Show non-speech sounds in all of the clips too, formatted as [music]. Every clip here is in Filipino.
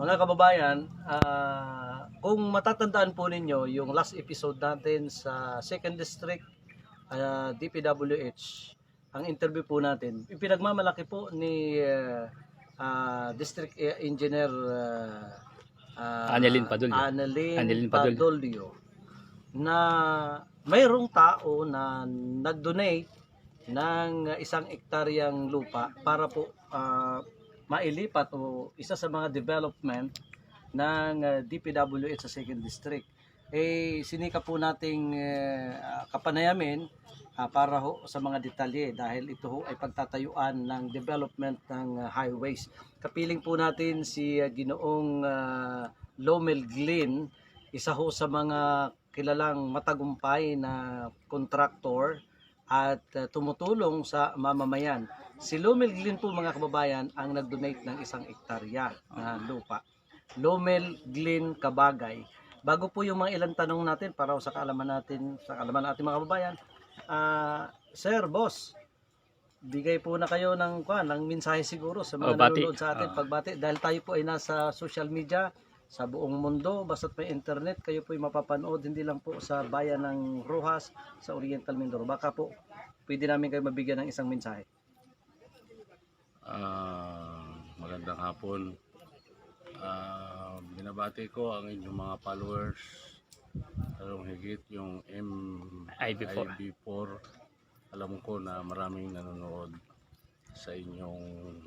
Mga kababayan, ah, kung matatandaan po ninyo yung last episode natin sa 2nd District ah, DPWH, ang interview po natin, ipinagmamalaki po ni ah, ah, District Engineer ah, ah, Annalyn Padulyo. Annalyn Annalyn Padulyo. Padulyo na mayroong tao na nag-donate ng isang ektaryang lupa para po ah, mailipat o isa sa mga development ng ah, DPWH sa 2nd District. Eh, sinika po nating ah, kapanayamin ah, para ho sa mga detalye dahil ito ho ay pagtatayuan ng development ng ah, highways. Kapiling po natin si ah, Ginoong ah, Lomel Glynn, isa ho sa mga kilalang matagumpay na kontraktor at uh, tumutulong sa mamamayan. Si Lomel Glynn po mga kababayan ang nag-donate ng isang ektarya na lupa. Lomel Glynn Kabagay. Bago po yung mga ilang tanong natin para sa kaalaman natin, sa kaalaman natin mga kababayan, ah, Sir, Boss, bigay po na kayo ng, kwan, ng mensahe siguro sa mga Oh, nanonood sa atin Ah. pagbati dahil tayo po ay nasa social media sa buong mundo, basta't may internet, kayo po ay mapapanood, hindi lang po sa bayan ng Rojas, sa Oriental Mindoro. Baka po, pwede namin kayo mabigyan ng isang mensahe. Ah, magandang hapon. Ah, binabati ko ang inyong mga followers. Lalong higit yung M IB4. IB4. Alam ko na maraming nanonood sa inyong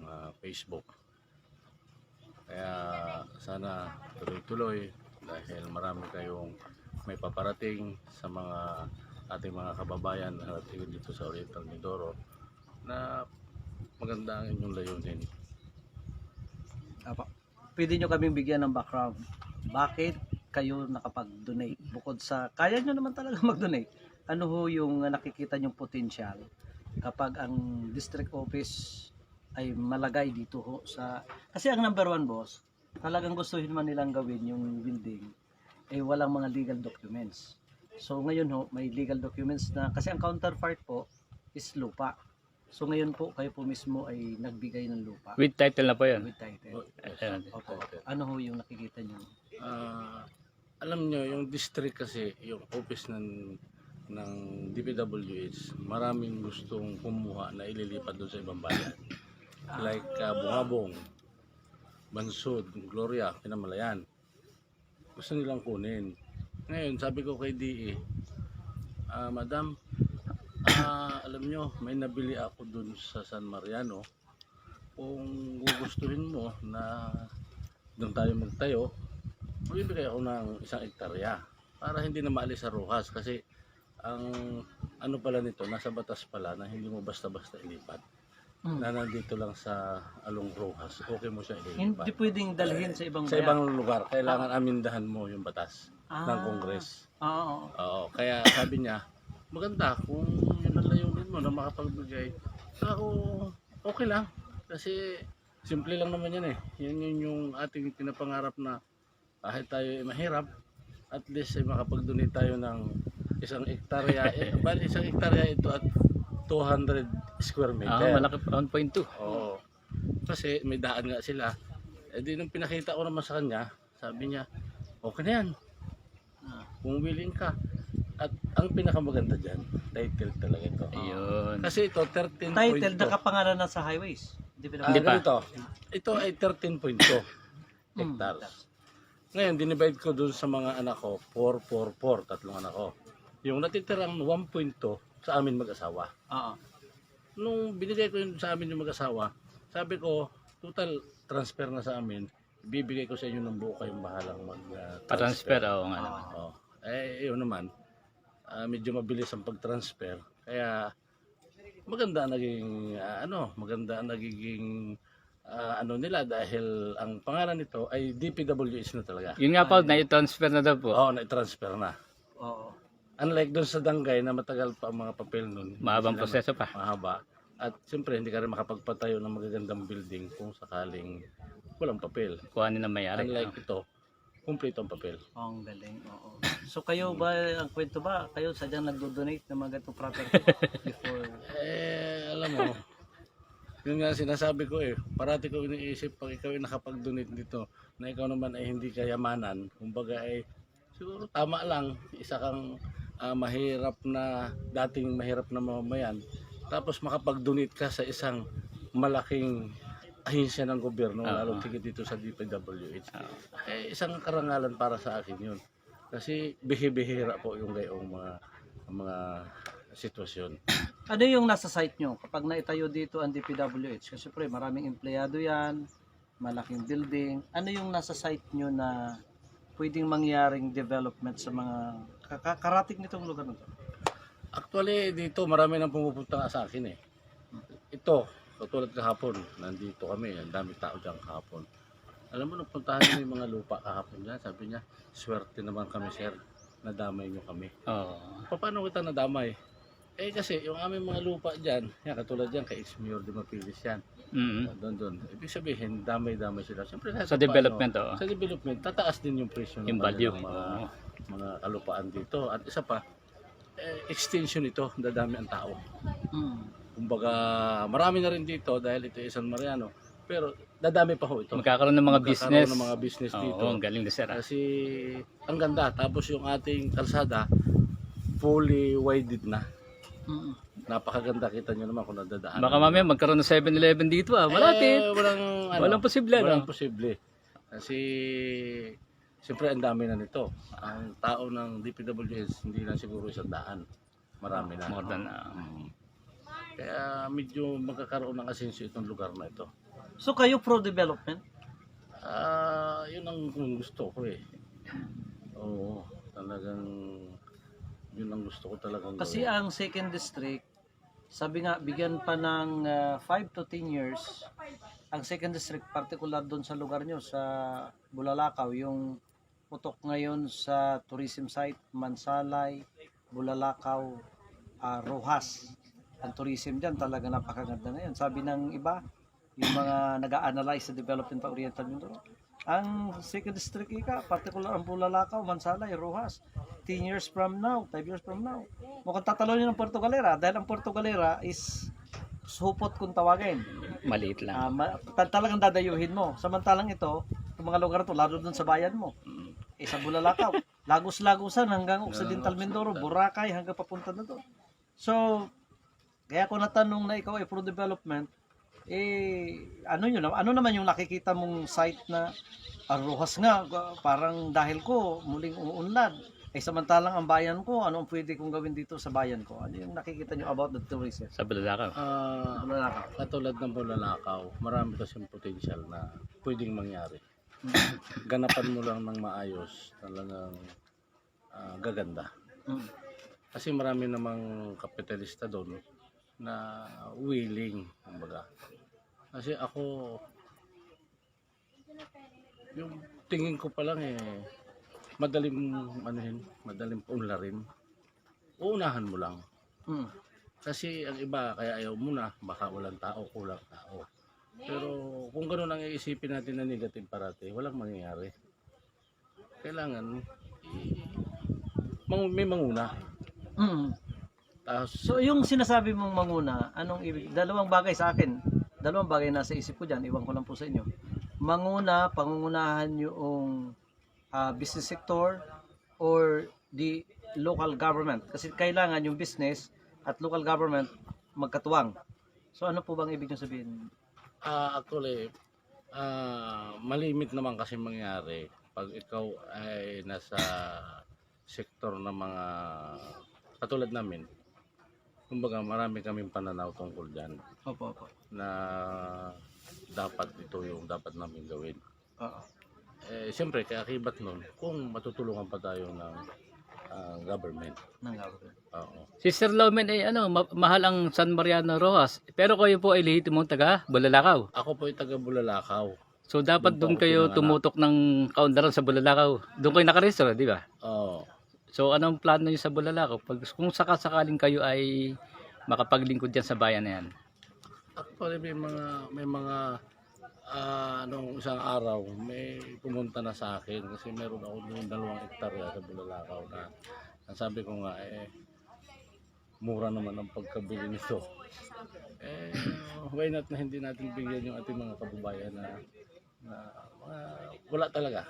ah, Facebook. Kaya sana tuloy-tuloy dahil marami kayong may paparating sa mga ating mga kababayan narating dito sa Oriental Mindoro na maganda ang inyong layunin. Apa. Pwede nyo kaming bigyan ng background. Bakit kayo nakapag-donate? Bukod sa, kaya nyo naman talaga [laughs] mag-donate. Ano ho yung nakikita nyong potential kapag ang district office ay malagay dito ho sa... Kasi ang number one boss, talagang gustuhin man nilang gawin yung building, eh walang mga legal documents. So ngayon ho, may legal documents na, kasi ang counterpart po is lupa. So ngayon po, kayo po mismo ay nagbigay ng lupa With title na po yun. with title. Ayan. Opo. Ano ho yung nakikita nyo? Ah, alam nyo, yung district kasi, yung office ng ng DPWH, maraming gustong kumuha na ililipat doon sa ibang bayan. Like uh, Bungabong, Bansud, Gloria, Pinamalayan. Gusto nilang kunin. Ngayon, sabi ko kay DE, ah, Madam, ah, alam nyo, may nabili ako doon sa San Mariano. Kung gugustuhin mo na doon tayo magtayo, magbibigay ako ng isang ektarya para hindi na maalis sa Rojas kasi ang ano pala nito, nasa batas pala na hindi mo basta-basta ilipat. Hmm. Na nandito lang sa Along Rojas, okay mo siya Hindi ililipat. pwedeng dalhin sa ibang Sa bayan. ibang lugar, kailangan amindahan mo yung batas Ah. ng Congress. Oo. Oo, kaya sabi niya, maganda kung yun ang layunin mo na makapagbigay. Saka ako, okay lang. Kasi simple lang naman yan eh. Yan yun yung ating pinapangarap na kahit tayo ay mahirap, at least ay makapag-donate tayo ng isang hektarya. [laughs] eh, bali isang hektarya ito at 200 square Ah, meter. malaki pa 1.2. Oo. Kasi may daan nga sila. Eh di nung pinakita ko naman sa kanya, sabi niya, okay na yan. Ah. Kung willing ka. At ang pinakamaganda dyan, title talaga ito. Ayun. Kasi ito, 13.2. Title nakapangalan na sa highways. Hindi Ah, pa Hindi pa. ganito. Ito ay 13.2 Hmm. hectares. Ngayon, dinivide ko dun sa mga anak ko, 4, 4, 4, tatlong anak ko. Yung natitirang 1.2 sa amin mag-asawa. Oo. nung binigay ko yun sa amin yung mag-asawa, sabi ko, total transfer na sa amin, bibigay ko sa inyo ng buo kayong bahalang mag-transfer. Pa-transfer, oo nga naman. Oh. Eh, yun naman, ah, medyo mabilis ang pag-transfer. Kaya, maganda ang naging, ah, ano, maganda ang nagiging, ah, ano nila dahil ang pangalan nito ay DPWH na talaga. Yun nga po, na-transfer na daw po. Oo, na-transfer na. Oo. Unlike doon sa Dangay na matagal pa ang mga papel nun. Mahabang proseso pa. mahaba. At siyempre hindi ka rin makapagpatayo ng magagandang building kung sakaling walang papel. Kuhanin na may-ari. Unlike ito, kumpleto ang papel. Ang galing. Oo. So kayo ba, ang kwento ba, kayo sadyang nagdo-donate ng mga ganitong property before? Eh, alam mo, Yun nga sinasabi ko eh, parati ko iniisip pag ikaw ay nakapag-donate dito na ikaw naman ay hindi kayamanan, kumbaga ay siguro tama lang, isa kang ah, mahirap na, dating mahirap na mamamayan, tapos makapag-donate ka sa isang malaking ahensya ng gobyerno, Oo. lalo tigit dito sa DPWH. Eh, isang karangalan para sa akin yun. Kasi bihibihira po yung gayong mga mga sitwasyon. [coughs] Ano yung nasa site nyo kapag naitayo dito ang DPWH? Kasi pre, maraming empleyado yan, malaking building. Ano yung nasa site nyo na pwedeng mangyaring development sa mga ka- karating nitong lugar na to? Actually, dito marami nang pumupunta sa akin eh. Ito, katulad kahapon, nandito kami, ang dami tao dyan kahapon. Alam mo, nagpuntahan niyo yung mga lupa kahapon dyan. Sabi niya, swerte naman kami sir, nadamay niyo kami. Oo. Paano kita nadamay? Eh kasi yung aming mga lupa dyan, yan, katulad dyan, kay Ismayor de Mapilis yan. Mm. Doon, doon. Ibig sabihin, damay-damay sila. Siyempre, Sa paano, development, oo. Sa development, tataas din yung presyo ng Yung value. kanilang mga, Oo. mga kalupaan dito. At isa pa, eh, extension ito, dadami ang tao. Mm. Kumbaga, marami na rin dito dahil ito ay San Mariano. Pero dadami pa ho ito. Magkakaroon ng mga Magkakaroon business. ng mga business dito. Oo, ang galing na sir. ah. Kasi ang ganda. Tapos yung ating kalsada, fully widened na. Mm. Napakaganda. Kita nyo naman kung nadadaan. Baka mamaya magkaroon ng 7-Eleven dito ah. Malapit. Eh, walang, ano, Walang posible, no? Walang posible. Kasi, siyempre, ang dami na nito. Ang tao ng DPWS, hindi lang siguro isang daan. Marami na. More than, ah. Mm. Kaya medyo magkakaroon ng asensyo itong lugar na ito. So kayo pro-development? Ah, yun ang gusto ko eh. Oo, talagang yun ang gusto ko talagang Kasi gawin. ang second district, sabi nga, bigyan pa ng 5 to 10 years, ang second district, particular doon sa lugar nyo, sa Bulalakaw, yung putok ngayon sa tourism site, Mansalay, Bulalakaw, ah, Rojas. Ang tourism dyan talaga napakaganda ngayon. Sabi ng iba, yung mga nag-a-analyze sa development pa Oriental Mindoro, ang second district ika, particular ang Bulalakaw, Mansalay, Rojas, 10 years from now, 5 years from now. Mukhang tatalonin ng Puerto Galera dahil ang Puerto Galera is supot kung tawagin. Maliit lang. Ah, ma- ta- talagang dadayuhin mo. Samantalang ito, yung mga lugar to, lalo dun sa bayan mo. Eh, sa Bulalakaw, [laughs] Lagos-Lagosan hanggang Occidental Mindoro, Boracay hanggang papunta na doon. So, kaya ko natanong na ikaw ay pro development, eh, ano yun, ano naman yung nakikita mong site na Arohas nga, ga- parang dahil ko, muling uunlad. Eh, samantalang ang bayan ko, ano ang pwede kong gawin dito sa bayan ko? Ano yung nakikita nyo about the tourism? Sa Bulalakaw. Ah, Bulalakaw. katulad ng Bulalakaw, marami kasing potential na pwedeng mangyari. [coughs] Ganapan mo lang ng maayos, talagang ah, gaganda. Mm. Kasi marami namang kapitalista doon na willing, kumbaga. Kasi ako, yung tingin ko pa lang eh, madaling, ano yun, madaling paunlarin. Uunahan mo lang. Mm. Kasi ang iba, kaya ayaw muna, baka walang tao, kulang tao. Pero kung gano'n ang iisipin natin na negative parati, walang mangyayari. Kailangan, mang, may manguna. Mm. Tapos, So yung sinasabi mong manguna, anong ibig? Dalawang bagay sa akin. Dalawang bagay nasa isip ko dyan. Iwan ko lang po sa inyo. Manguna, pangungunahan yung ah, business sector or the local government. Kasi kailangan yung business at local government magkatuwang. So ano po bang ibig nyo sabihin? ah actually, ah malimit naman kasi mangyari pag ikaw ay nasa sektor ng mga katulad namin. Kumbaga marami kaming pananaw tungkol dyan Opo, opo. na dapat ito yung dapat namin gawin. Oo. Eh, siyempre, kaakibat nun, kung matutulungan pa tayo ng ah, government. Ng government. Oo. Si Sir Lomen ay ano, ma- mahal ang San Mariano Rojas. Pero kayo po ay lehitimong taga Bulalakaw. Ako po ay taga Bulalakaw. So dapat Doon doon po ako kayo pinanganak. tumutok ng kaundaran sa Bulalakaw. Doon kayo nakarestro, di ba? Oo. So anong plano niyo sa Bulalakaw? Pag, kung sakasakaling kayo ay makapaglingkod dyan sa bayan na yan. Actually, may mga, may mga, ah, nung isang araw, may pumunta na sa akin kasi meron ako doon dalawang hektarya sa Bulalakaw na sabi ko nga, eh, mura naman ang pagkabili nito. Eh, why not na hindi natin bigyan yung ating mga kababayan na, na mga wala talaga.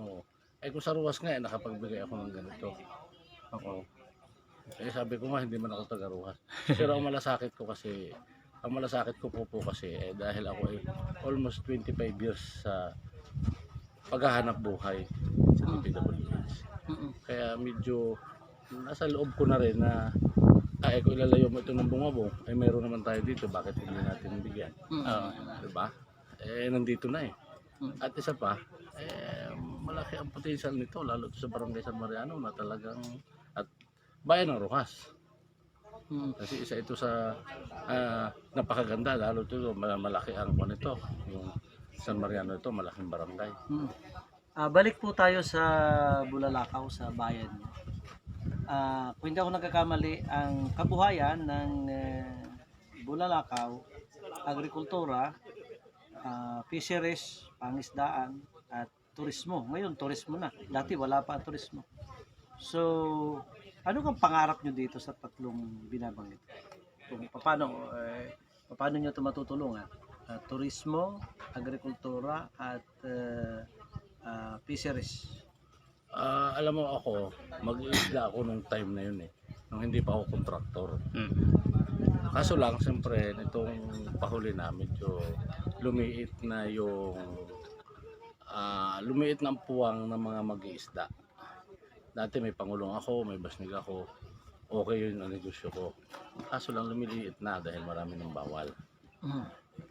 Oo. Eh kung sa ruwas nga, eh, nakapagbigay ako ng ganito. Oo. Eh sabi ko nga, hindi man ako taga ruwas. Pero ang malasakit ko kasi, ang malasakit ko po po kasi, eh, dahil ako ay almost 25 years sa paghahanap buhay sa DPWH. Kaya medyo nasa loob ko na rin na ay kung ilalayo mo ito ng bungabong, ay meron naman tayo dito, bakit hindi natin bigyan? Mm-mm. Oo. Diba? Eh, nandito na eh. Mm. At isa pa, eh, malaki ang potential nito, lalo sa barangay San Mariano na talagang, at bayan ng Rojas. Mm. Kasi isa ito sa ah, napakaganda, lalo ito, ma- malaki ang kwan ito. Yung San Mariano ito, malaking barangay. Mm. Ah, balik po tayo sa Bulalakaw sa bayan. Ah, kung hindi ako nagkakamali, ang kabuhayan ng eh, Bulalakaw, agrikultura, ah, fisheries, pangisdaan, at turismo. Ngayon, turismo na. Dati wala pa ang turismo. So, ano kang pangarap nyo dito sa tatlong binabanggit? Kung paano, eh, paano nyo ito matutulungan? Ah, turismo, agrikultura, at eh, ah, fisheries. Ah, alam mo ako, mag-iisla ako nung time na yun eh. Nung hindi pa ako kontraktor. Mm. Kaso lang, siyempre, nitong pahuli na, medyo lumiit na yung ah lumiit ang puwang ng mga mag-iisda. Dati may pangulong ako, may basnig ako. Okay yun ang negosyo ko. Kaso lang lumiliit na dahil marami ng bawal. Mm.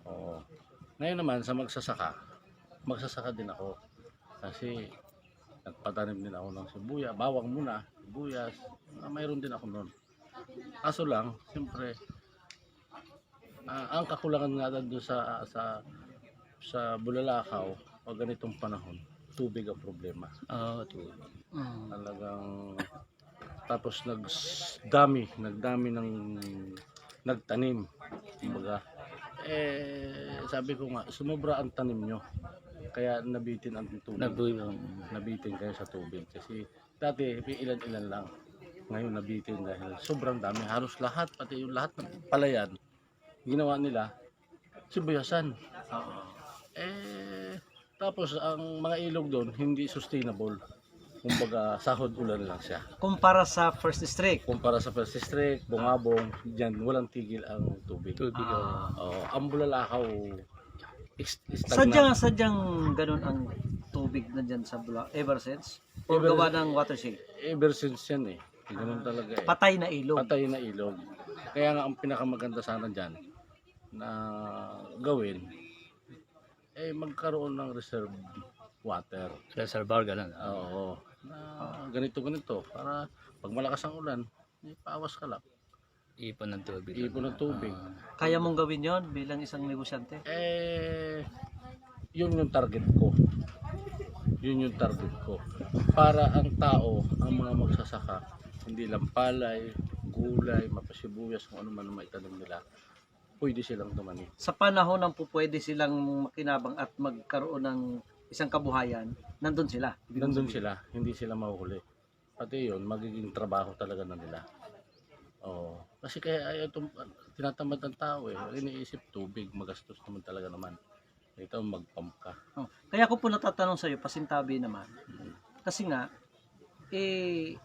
Oo. Ngayon naman sa magsasaka, magsasaka din ako. Kasi nagpatanim din ako ng sibuya, bawang muna, sibuyas, ah, mayroon din ako noon. Kaso lang, siyempre, ah, ang kakulangan nga doon sa sa sa Bulalakaw, pag ganitong panahon, tubig ang problema. Oo, tubig. Mm. Talagang tapos nagdami, nagdami ng nagtanim. Kumbaga, eh sabi ko nga, sumobra ang tanim nyo. Kaya nabitin ang tubig. Nabuhay. nabitin kayo sa tubig. Kasi dati ilan-ilan lang. Ngayon nabitin dahil sobrang dami. Halos lahat, pati yung lahat ng palayan, ginawa nila, sibuyasan. Oo. Eh, tapos ang mga ilog doon, hindi sustainable. Kumbaga, sahod ulan lang siya. Kumpara sa first district. Kumpara sa First District, Bungabong, dyan, walang tigil ang tubig. Tubig. Ah. Oo, ang Bulalakaw, Sadyang, sadyang ganun ang tubig na dyan sa Bula, ever since? O Ever- gawa ng watershed? Ever since yan eh. Ganun talaga eh. Patay na ilog. Patay na ilog. Kaya nga ang pinakamaganda sana dyan na gawin, eh magkaroon ng reserve water. Reservoir, ganun. Oo. Oo. Na ganito ganito para pag malakas ang ulan, eh, pawas ka lang. Ipon ng tubig. Ipon ng tubig. Ah. Kaya mong gawin yon bilang isang negosyante? Eh, yun yung target ko. Yun yung target ko. Para ang tao, ang mga magsasaka, hindi lang palay, gulay, mapasibuyas, kung ano man ang maitanim nila, pwede silang tumanim. Sa panahon ng pupwede silang makinabang at magkaroon ng isang kabuhayan, nandun sila. Nandun sila, hindi sila mahuhuli. Pati yun, magiging trabaho talaga na nila. Oo. Kasi kaya ayaw itong, tinatamad ng tao eh. Iniisip tubig, magastos naman talaga naman. Ito, mag-pump ka. Oh. Kaya ako po natatanong sa iyo, pasintabi naman. Kasi nga, eh,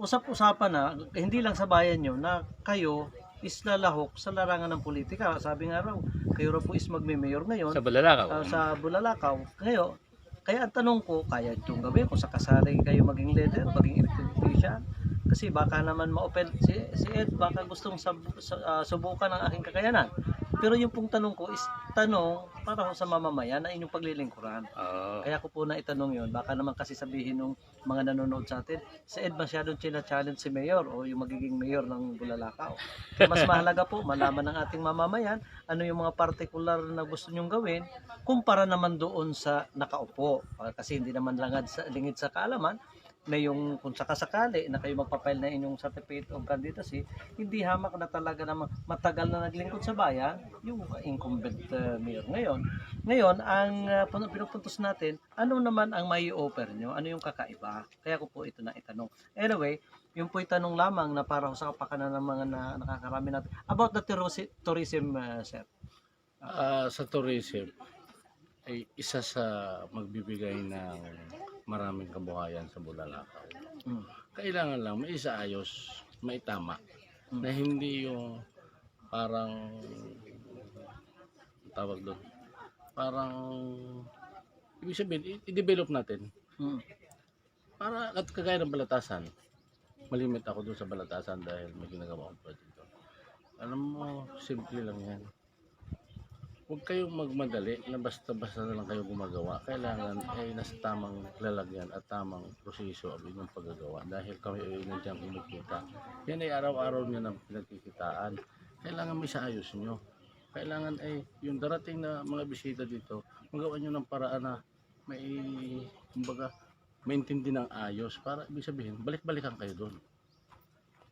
usap-usapan na, hindi lang sa bayan nyo, na kayo is lalahok sa larangan ng politika. Sabi nga raw, kayo raw po is magme-mayor ngayon Sa Balalakaw. ah, sa Bulalakaw. Ngayon, kaya ang tanong ko, kaya itong gawin kung sakasari kayo maging leader, maging elected official. Kasi baka naman ma-open si, si Ed, baka gustong sab, sa- ah, subukan ang aking kakayanan. Pero yung pong tanong ko is tanong para ho sa mamamayan na inyong paglilingkuran. Oo. Kaya ko po na itanong yon baka naman kasi sabihin ng mga nanonood sa atin, si Ed masyadong china-challenge si Mayor o yung magiging Mayor ng Bulalakaw. Mas mahalaga po, malaman ng ating mamamayan ano yung mga partikular na gusto nyong gawin kumpara naman doon sa nakaupo. Ah, Kasi hindi naman langad sa, lingid sa kaalaman, na yung kung sakasakali na kayo magpapail na inyong certificate of candidacy, hindi hamak na talaga na ma- matagal na naglingkod sa bayan, yung incumbent uh, mayor ngayon. Ngayon, ang uh, pun- pinupuntos natin, ano naman ang may offer nyo? Ano yung kakaiba? Kaya ko po ito na itanong. Anyway, yung po itanong lamang na para sa kapakanan ng mga na, nakakarami natin. About the tourism, uh, sir. Ah, sa tourism, ay isa sa magbibigay ng maraming kabuhayan sa Bulalakaw. Mm. Kailangan lang may isaayos, may tama. Mm. Na hindi yung parang tawag doon. Parang ibig sabihin, i-develop natin. Mm. Para at kagaya ng balatasan. Malimit ako doon sa balatasan dahil may ginagawa akong project doon. Alam mo, simple lang yan. Huwag kayong magmadali na basta-basta na lang kayo gumagawa. Kailangan ay nasa tamang lalagyan at tamang proseso ang inyong paggagawa. Dahil kami ay nandiyan kumikita. Yan ay araw-araw nyo ng pinagkikitaan. Kailangan may saayos nyo. Kailangan ay yung darating na mga bisita dito, magawa nyo ng paraan na may, kumbaga, maintindi ng ayos para ibig sabihin, balik-balikan kayo doon.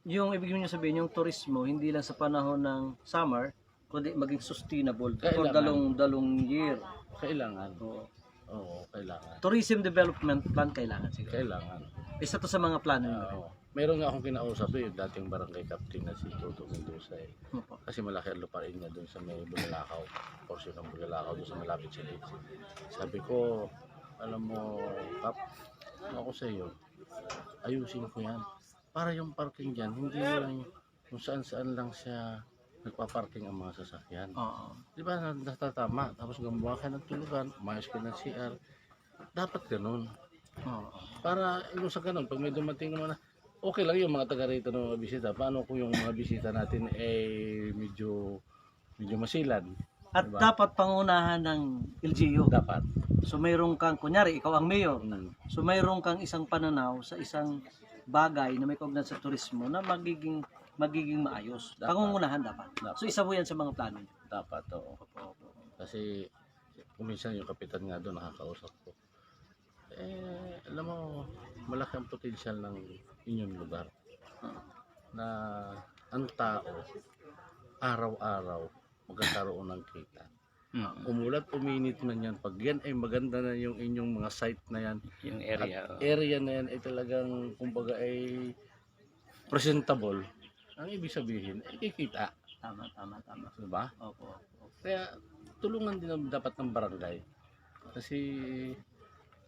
Yung ibig nyo sabihin, yung turismo, hindi lang sa panahon ng summer, kundi maging sustainable for Kailangan. dalong dalong year. Kailangan. Oo. Oo, kailangan. Tourism development plan kailangan siguro. Kailangan. Isa to sa mga plano nyo. Oo. Meron nga akong kinausap eh, yung dating barangay captain na si Toto Mendoza eh. Opo. Kasi malaki ang lupain niya doon sa may Bulalakaw. Portion ng Bulalakaw doon sa malapit sa Leeds. Sabi ko, alam mo, Kap, ako sa iyo, ayusin ko yan. Para yung parking dyan, hindi lang kung saan saan lang siya nagpa-parking ang mga sasakyan. Oo. Di ba, na- natatama. Tapos gumawa ka ng tulugan, umayos ka ng CR. Dapat ganun. Oo. Para yung sa ganun, pag may dumating naman na, okay lang yung mga taga rito ng mga bisita. Paano kung yung mga bisita natin eh medyo medyo masilan? At Diba? dapat pangunahan ng LGU. Dapat. So mayroon kang, kunyari, ikaw ang mayor. Mm. So mayroon kang isang pananaw sa isang bagay na may kaugnat sa turismo na magiging magiging maayos. Dapat. Pangungunahan dapat. Dapat. So isa po yan sa mga plano nyo. Dapat, oo. Kasi kuminsan yung kapitan nga doon nakakausap ko. Eh, alam mo, malaki ang potensyal ng inyong lugar. Na ang tao, araw-araw, magkakaroon ng kita. Mm. Umulat, uminit man yan. Pag yan ay maganda na yung inyong mga site na yan, Yung area. At area na yan ay talagang kumbaga ay presentable. Ang ibig sabihin, ay kikita. Tama, tama, tama. Diba? Opo. opo. Kaya tulungan din ang dapat ng barangay. Kasi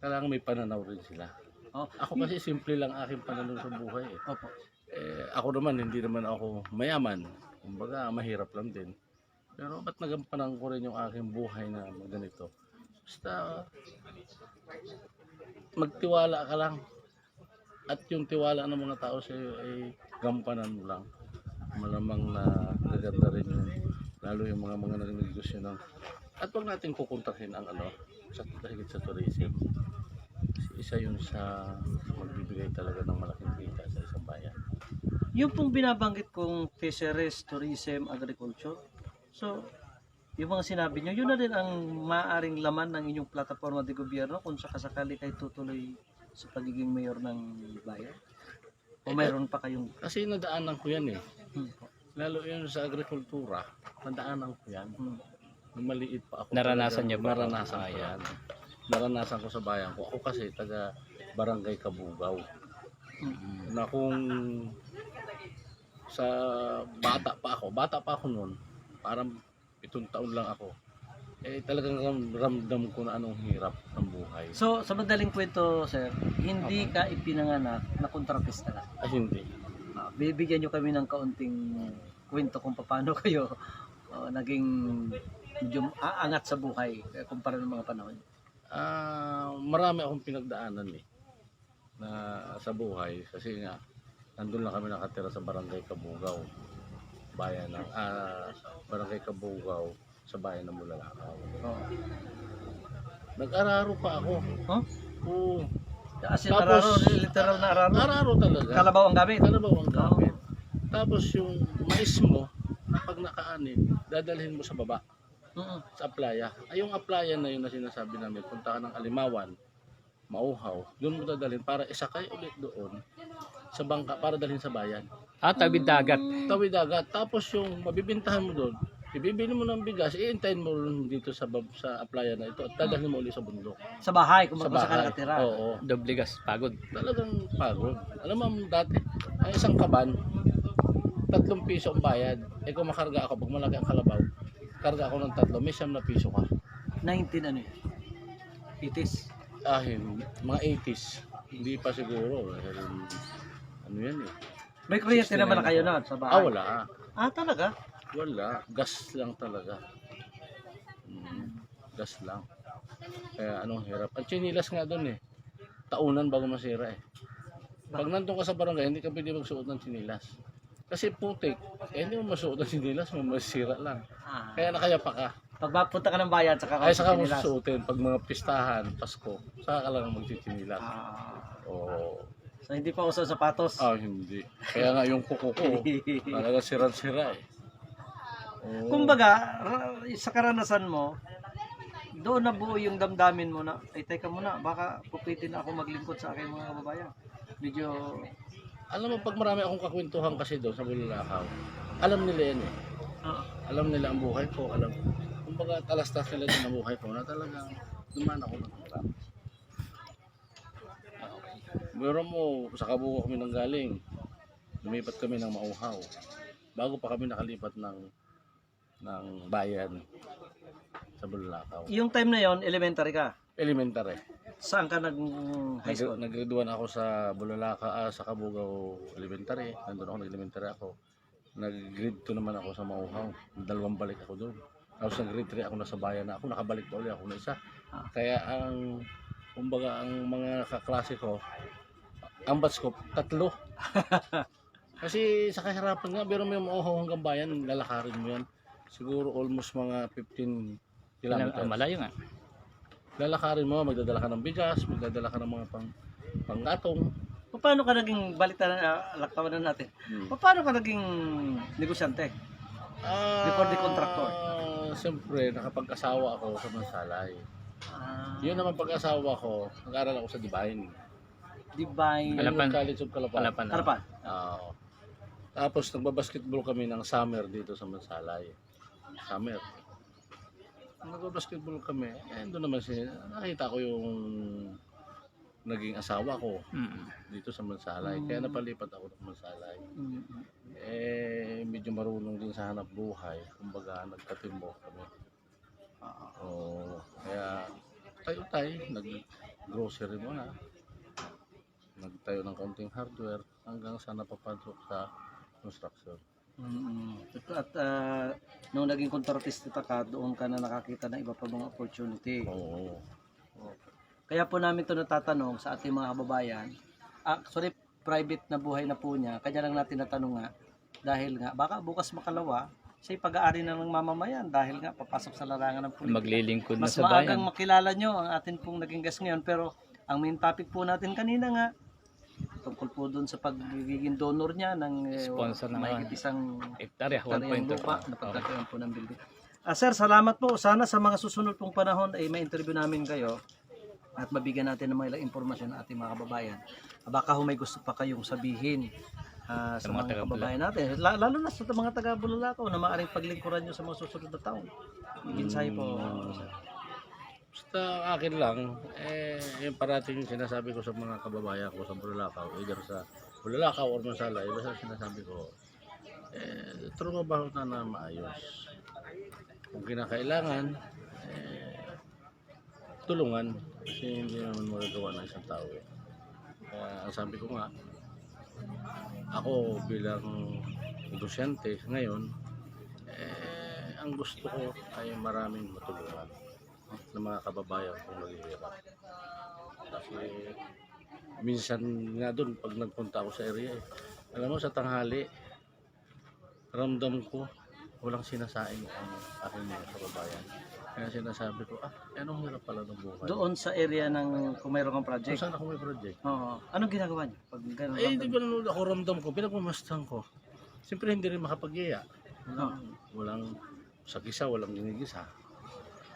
kailangan may pananaw rin sila. Oh, Ako kasi simple lang aking pananaw sa buhay. Eh. Opo. Eh, ako naman, hindi naman ako mayaman. Kumbaga, mahirap lang din. Pero ba't nagampanan ko rin yung aking buhay na ganito? Basta, magtiwala ka lang. At yung tiwala ng mga tao sa iyo ay gampanan mo lang. Malamang na gaganda rin yun. Lalo yung mga mga nagnegosyo ng... At huwag natin kukontrahin ang ano, sa dahil sa tourism. Isa yun sa magbibigay talaga ng malaking kita sa isang bayan. Yung pong binabanggit kong fisheries, tourism, agriculture. So, yung mga sinabi nyo, yun na din ang maaring laman ng inyong plataforma de gobyerno kung sakasakali kayo tutuloy sa pagiging mayor ng bayan? O mayroon pa kayong... Kasi nadaanan ko yan eh. Hmm. Lalo yun sa agrikultura, nadaanan ko yan. Hmm. Nung maliit pa ako. Naranasan niyo ba? Naranasan ko yan. Naranasan ko sa bayan ko. Ako kasi taga Barangay Kabugaw. Hmm. Na kung sa bata pa ako, bata pa ako noon, parang pitong taon lang ako. Eh talagang ram- ramdam ko na anong hirap ng buhay. So, sa madaling kwento, sir, hindi ka ipinanganak na kontratista lang. Ay hindi. Ah, bibigyan nyo kami ng kaunting kwento kung paano [laughs] kayo ah, naging medyo aangat sa buhay eh, kumpara ng mga panahon. Ah, marami akong pinagdaanan eh na sa buhay kasi nga nandun lang kami nakatira sa Barangay Kabugaw. Bayan ng ah, Barangay Kabugaw sa bayan ng Bulalakaw. Oh. Nag-araro pa ako. Huh? Oo. As in, Tapos- araro, literal na araro. Araro talaga. Kalabaw ang gamit. Kalabaw ang gamit. Tapos yung mais mo, pag nakaanin, dadalhin mo sa baba, Mm-mm. sa aplaya. Ay yung aplaya na yun na sinasabi namin, punta ka ng Alimawan, mauhaw, doon mo dadalhin para isakay ulit doon sa bangka para dalhin sa bayan. Ah, tawid dagat. Tawid dagat. Tapos yung mabibintahan mo doon, ibibili mo ng bigas, iintayin mo rin dito sa bab, sa applyan na ito at dadalhin mo ulit sa bundok. Sa bahay, kung Sa ka bahay. nakatira. Oo. Doble gas, pagod. Talagang pagod. Alam mo, dati, ang isang kaban, tatlong piso ang bayad. Eh kung makarga ako, pag malaki ang kalabaw, karga ako ng tatlo, may siyam na piso ka. 19 ano yun? 80s. Ah, hindi. mga 80s. Hindi pa siguro. Ano yan eh. May kuryente 69 naman na kayo noon sa bahay. Ah, wala. Ah, talaga? Wala. Gas lang talaga. Mm, gas lang. Kaya anong hirap. Ang chinilas nga doon eh. Taunan bago masira eh. Pag nandun ka sa barangay, hindi ka pwede magsuot ng chinilas. Kasi putik, eh hindi mo masuot ng chinilas, masira lang. Ah. Kaya nakayapa ka. Pag mapunta ka ng bayan, saka Ay saka mo susuotin pag mga pistahan, Pasko, saka ka lang magchichinilas. Ah. Oo. So hindi pa uso sapatos. Ah, hindi. Kaya nga yung kuko ko, [laughs] talaga sira-sira eh. Oo. Kumbaga, sa karanasan mo, doon na buo yung damdamin mo na, ay teka muna, baka pupitin ako maglingkod sa aking mga kababayan. Medyo, Alam mo, pag marami akong kakwentuhan kasi doon sa Bulalakaw, alam nila yan eh. ah, Alam nila ang buhay ko, alam. Kumbaga, talastas nila din ang buhay ko na talagang dumaan ako ng hirap. Meron mo, sa Kabugo kami nang galing. Lumipat kami ng Mauhaw. Bago pa kami nakalipat ng ng bayan sa Bulalakaw. yung time na yon elementary ka. Elementary. Saan ka nag high school? Nag- Nag-graduan ako sa Bulalaka, ah, sa Kabugao Elementary. Nandun ako, nag-elementary ako. Nag-grade 2 naman ako sa Mauhaw. Dalawang balik ako doon. Tapos nag-grade 3 ako nasa bayan na ako. Nakabalik pa ulit ako na isa. Ah. Kaya ang, kumbaga, ang mga kaklase ko, ang batch ko, tatlo. [laughs] Kasi sa kahirapan nga, pero may Mauhaw hanggang bayan, lalakarin mo yan. Siguro almost mga 15 Ilang, kilometers ah, malayo nga. lalakarin mo, magdadala ka ng bigas, magdadala ka ng mga pang panggatong. Paano ka naging balitan uh, laktawan na natin? Hmm. Paano ka naging negosyante? Ah, Before the contractor? Siyempre, nakapag-asawa ako sa Mansalay. Ah, Yun naman pag-asawa ko, nag-aral ako sa Divine. Divine. Kalapan. College of. Kalapan. na. Harapan. Oo. Tapos nagbabasketball kami ng summer dito sa Mansalay. Summer. Nagbabasketball kami. Eh, doon naman si nakita ko yung naging asawa ko Mm. dito sa Mansalay. Kaya napalipat ako ng Mansalay. Mm, eh medyo marunong din sa hanap buhay. Kumbaga nagkatimbok kami. ah, Oo. kaya tayo tayo, nag-grocery muna. Nagtayo ng kaunting hardware hanggang sa napapasok sa construction. Mm. At uh, nung naging kontratista ka, doon ka na nakakita ng iba pa mga opportunity. Oo. Kaya po namin ito natatanong sa ating mga kababayan. Actually, private na buhay na po niya. Kanya lang natin natanong nga. Dahil nga, baka bukas makalawa, siya'y pag-aari na ng mamamayan dahil nga papasok sa larangan ng politika. Maglilingkod na Mas sa maagang bayan. makilala nyo ang atin pong naging guest ngayon. Pero ang main topic po natin kanina nga, tungkol po doon sa pagiging donor niya ng eh, Sponsor ng mahigit isang Hektarya, hektaryang 1.2. lupa na pagkakaroon po ng building. Ah, sir, salamat po. Sana sa mga susunod pong panahon ay ma-interview namin kayo at mabigyan natin ng mga ilang impormasyon ng ating mga kababayan. Ah, Baka ho may gusto pa kayong sabihin ah, sa, Sa mga mga, kababayan natin. La- lalo na sa mga taga-Bulalakaw na maaaring paglingkuran nyo sa mga susunod na taon. Mensahe po. sir. Basta akin lang, eh, yung parating sinasabi ko sa mga kababayan ko sa Bulalakaw, either sa Bulalakaw or Mansalay, basta sinasabi ko, eh, trumabaho na na maayos. Kung kinakailangan, eh, tulungan. Kasi hindi naman magagawa ng isang tao. Eh. Kaya ang sabi ko nga, ako bilang negosyante ngayon, eh, ang gusto ko ay maraming matulungan ng mga kababayan kung naghihirap. Kasi minsan nga doon pag nagpunta ako sa area, eh, alam mo sa tanghali, ramdam ko walang sinasaing ang aking mga kababayan. Kaya sinasabi ko, ah, anong hirap pala ng buhay. Doon sa area ng kung mayroon kang Kung project. saan ako may project. Oo. Anong ginagawa niyo? Pag ganun Eh, hindi ba nanonood ako ramdam ko, pinagmamastan ko. Siyempre hindi rin makapag-iya. Walang, walang sa gisa, walang ginigisa.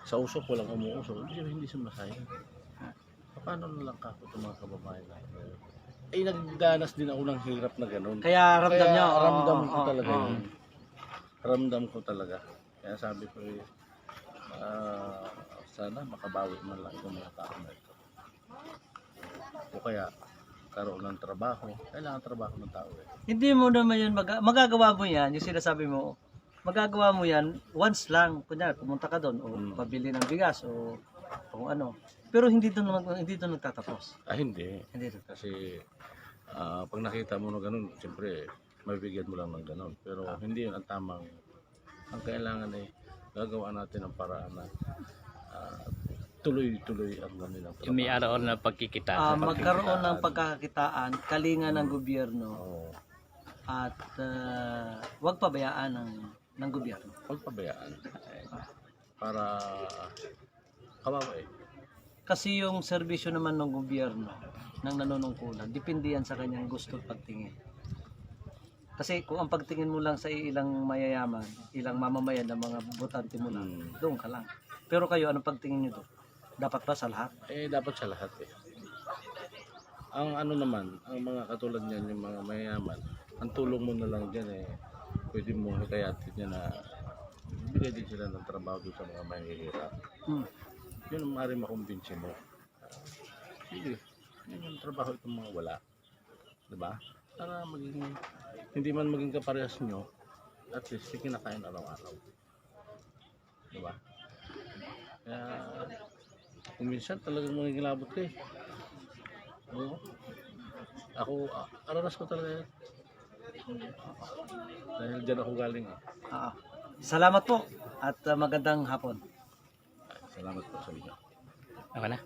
Sa usok, walang umuusok. Hindi, hindi sumasayang. Paano na lang kako itong mga kababayan natin? Eh, nagdanas din ako ng hirap na ganun. Kaya ramdam niyo. oo, ramdam ko oo, talaga oo. yun. Ramdam ko talaga. Kaya sabi ko eh, ah, sana makabawi man lang itong mga tao na ito. O kaya, karoon ng trabaho. Kailangan trabaho ng tao eh. Hindi mo naman yun, mag- magagawa mo yan, yung sinasabi mo, magagawa mo yan once lang. Kunyari, pumunta ka doon, o Mm. pabili ng bigas, o kung ano. Pero hindi doon mag- hindi doon nagtatapos. Ah, hindi. Hindi doon. Kasi ah, pag nakita mo na ganun, siyempre, mabibigyan mo lang ng ganun. Pero hindi yun ang tamang, ang kailangan ay gagawa natin ang paraan na ah, tuloy-tuloy ang kanilang Yung may araw na pagkikita. Ah, magkaroon ng pagkakakitaan, kalinga ng gobyerno, Oo. at ah, huwag pabayaan ng, ng gobyerno. pagpabayaan para kawawa eh. Kasi yung serbisyo naman ng gobyerno, ng nanunungkulan, depende yan sa kanyang gusto at pagtingin. Kasi kung ang pagtingin mo lang sa ilang mayayaman, ilang mamamayan ng mga botante mo lang, Hmm. doon ka lang. Pero kayo, anong pagtingin nyo doon? Dapat ba sa lahat? Eh, dapat sa lahat eh. Ang ano naman, ang mga katulad niyan, yung mga mayayaman, ang tulong mo na lang dyan eh, pwede mo hikayatin niya na bigay din sila ng trabaho doon sa mga mahihirap. Hmm. Yun ang maaaring makumbinsi mo. Ah, Sige, yun yung trabaho itong mga wala. Diba? Para maging, hindi man maging kaparehas nyo, at least may kinakain araw-araw. Diba? Kaya, kung minsan talagang manginglabot ka eh. Oo. Ako, araras ko talaga. Dahil dyan ako galing eh. Ah, salamat po at ah, magandang hapon. Salamat po sa inyo. Okay na?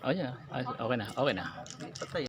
Okay na. Ah, Okay na. Okay na. Patay.